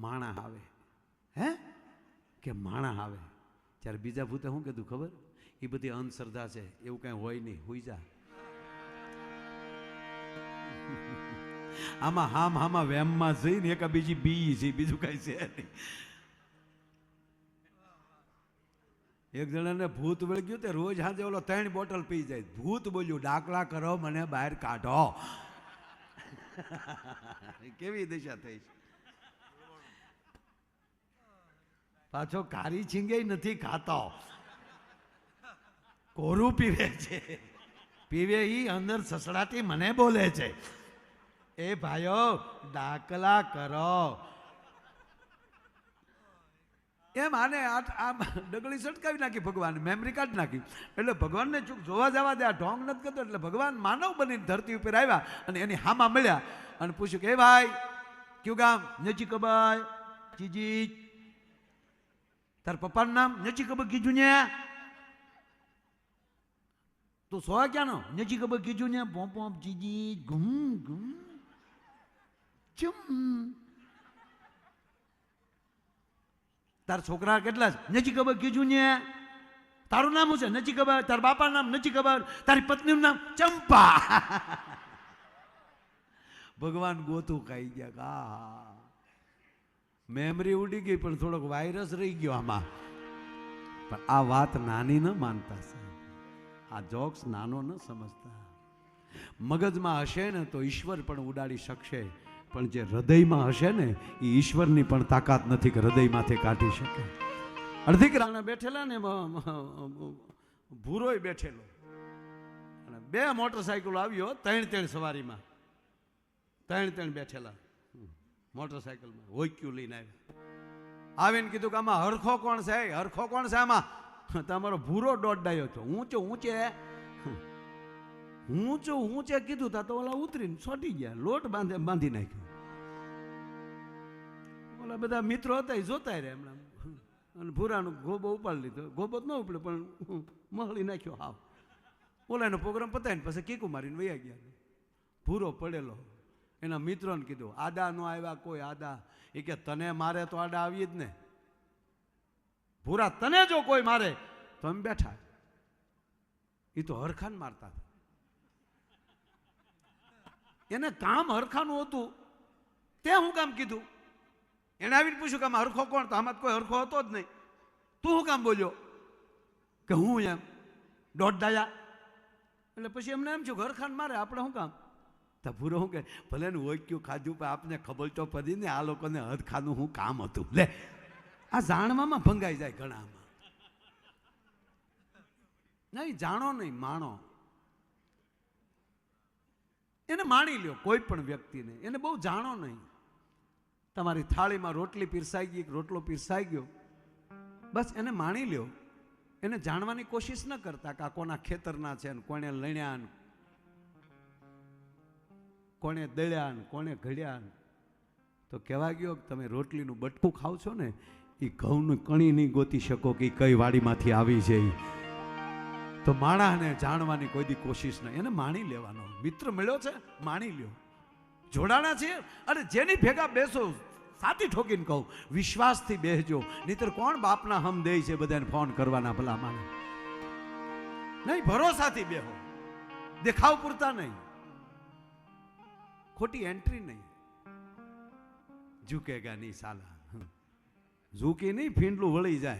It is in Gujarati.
માણા આવે. હે? કે માણા આવે? ત્યારે બીજા ભૂતે શું કીધું ખબર? એ બધી અંધશ્રદ્ધા છે, એવું કાંઈ હોય નહીં, હોઈ જા. આમાં હામ હામાં વેમમાં જઈને એક બીજી બી છે, બીજું કાંઈ છે નહીં. એક જણાને ભૂત વળગ્યું તે રોજ હાજે ઓલો ત્રણ બોટલ પી જાય. ભૂત બોલ્યું, ડાકલા કરો, મને બહાર કાઢો. કેવી દિશા થઈ છે? પાછો કારી છીંગે નથી ખાતો. કોરું પીવે છે? પીવે ઈ અંદર સસડાતી મને બોલે છે. એ ભાઈઓ ડાકલા કરો. એમ આને આમ ડગલી સટકાવી નાખી ભગવાન મેમરી કાર્ડ નાખી. એટલે ભગવાનને ચૂક જોવા જવા દે, આ ઢોંગ નથી કરતો, એટલે ભગવાન માનવ બની ધરતી ઉપર આવ્યા અને એની હામા મળ્યા અને પૂછ્યું કે ભાઈ, કયું ગામ? નજી કબાય ચીજી તાર પપ્પાનું નામ નજી ખબર કીધું ને? તું સો ક્યાંનો? નજી ખબર કીધું ને? પોંપ પોમ ચીજી, ઘુમ ગુમ ચમ. તાર છોકરા કેટલા નથી ખબર કીધું ને? તારું નામ શું છે? નથી ખબર તાર બાપાનું નામ નથી ખબર તારી પત્નીનું નામ ચંપા. ભગવાન ગોતું ખાઈ ગયા. કા મેમરી ઉડી ગઈ, પણ થોડોક વાયરસ રહી ગયો આમાં. પણ આ વાત નાની ન માનતા, સાહેબ. આ જોક્સ નાનો ન સમજતા. મગજમાં હશે ને તો ઈશ્વર પણ ઉડાડી શકશે. પણ જે હૃદયમાં હશે ને, એ ઈશ્વરની પણ તાકાત નથી કે હૃદયમાંથી કાઢી શકે. અડધી રાણા બેઠેલા ને ભૂરોય બેઠેલો. અને બે મોટરસાયકલ આવ્યો ત્રણ ત્રણ સવારીમાં. ત્રણ ત્રણ બેઠેલા. મોટરસાયકલમાં હોઈક્યું લઈને આવ્યા. આવીને કીધું કે આમાં હરખો કોણ છે? હરખો કોણ છે આમાં? તમારો ભૂરો દોડાયો છો. ઊંચો. ઊંચે ઊંચો ઊંચે કીધું, તા તો ઓલા ઉતરીને છોટી ગયા. લોટ બાંધે, બાંધી નાખ્યો. ઓલા બધા મિત્રો હતા એ જોતા રહ્યા એમણે અને ભૂરાનો ગોબો ઉપાડી લીધો. ગોબો ન ઉપડ્યો, પણ મહળી નાખ્યો હાવ. ઓલાનો પ્રોગ્રામ પતાવીને પછી કીકુ મારીને વૈયા ગયા. ભૂરો પડેલો. એના મિત્રોને કીધું આદા નો આવ્યા કોઈ આદા એ કે, તને મારે તો આડા આવીએ જ ને. ભૂરા, તને જો કોઈ મારે. તો એમ બેઠા. એ તો હરખાન મારતા એને કામ હરખાનું હતું. તે હું કામ કીધું? એને આવીને પૂછ્યું કે, આમાં હરખો કોણ? તો આમાં કોઈ હરખો હતો જ નહીં. તું શું કામ બોલ્યો? કે હું એમ. દોઢ દાયા. એટલે પછી એમને એમ છું હરખાન મારે, આપણે શું કામ? તો ભૂરો શું કે ભલે ને હોય કયું ખાધું, પણ આપને ખબર તો પડી ને આ લોકોને હદ ખાનું હું કામ હતું. લે, આ જાણવામાં ભંગાઈ જાય ઘણામાં. નહીં, જાણો નહીં, માણો. એને માણી લ્યો કોઈ પણ વ્યક્તિને. એને બહુ જાણો નહીં. તમારી થાળીમાં રોટલી પીરસાઈ ગઈ રોટલો પીરસાઈ ગયો. બસ એને માણી લ્યો. એને જાણવાની કોશિશ ન કરતા કે આ કોના ખેતરના છે ને કોને લણ્યા કોણે દળ્યા ને કોણે ઘડ્યા તો કહેવા ગયો કે તમે રોટલીનું બટકું ખાવ છો ને એ ઘઉંનું કણી નહીં ગોતી શકો કે કઈ વાડીમાંથી આવી છે તો માણાને જાણવાની કોઈ દી કોશિશ નહીં. એને માણી લેવાનો. મિત્ર મળ્યો છે? માણી લ્યો. જોડાણા છે અને જેની ભેગા બેસો, સાથી ઠોકીને કહું, વિશ્વાસથી બેસજો નહીતર કોણ બાપના હમ દે છે બધાને ફોન કરવાના ભલા માને નહીં, ભરોસાથી બેહો. દેખાવ પૂરતા નહીં. ખોટી એન્ટ્રી નહીં. ઝૂકેગા નહીં સાલા. ઝૂકી નહીં ફીંડલું વળી જાય.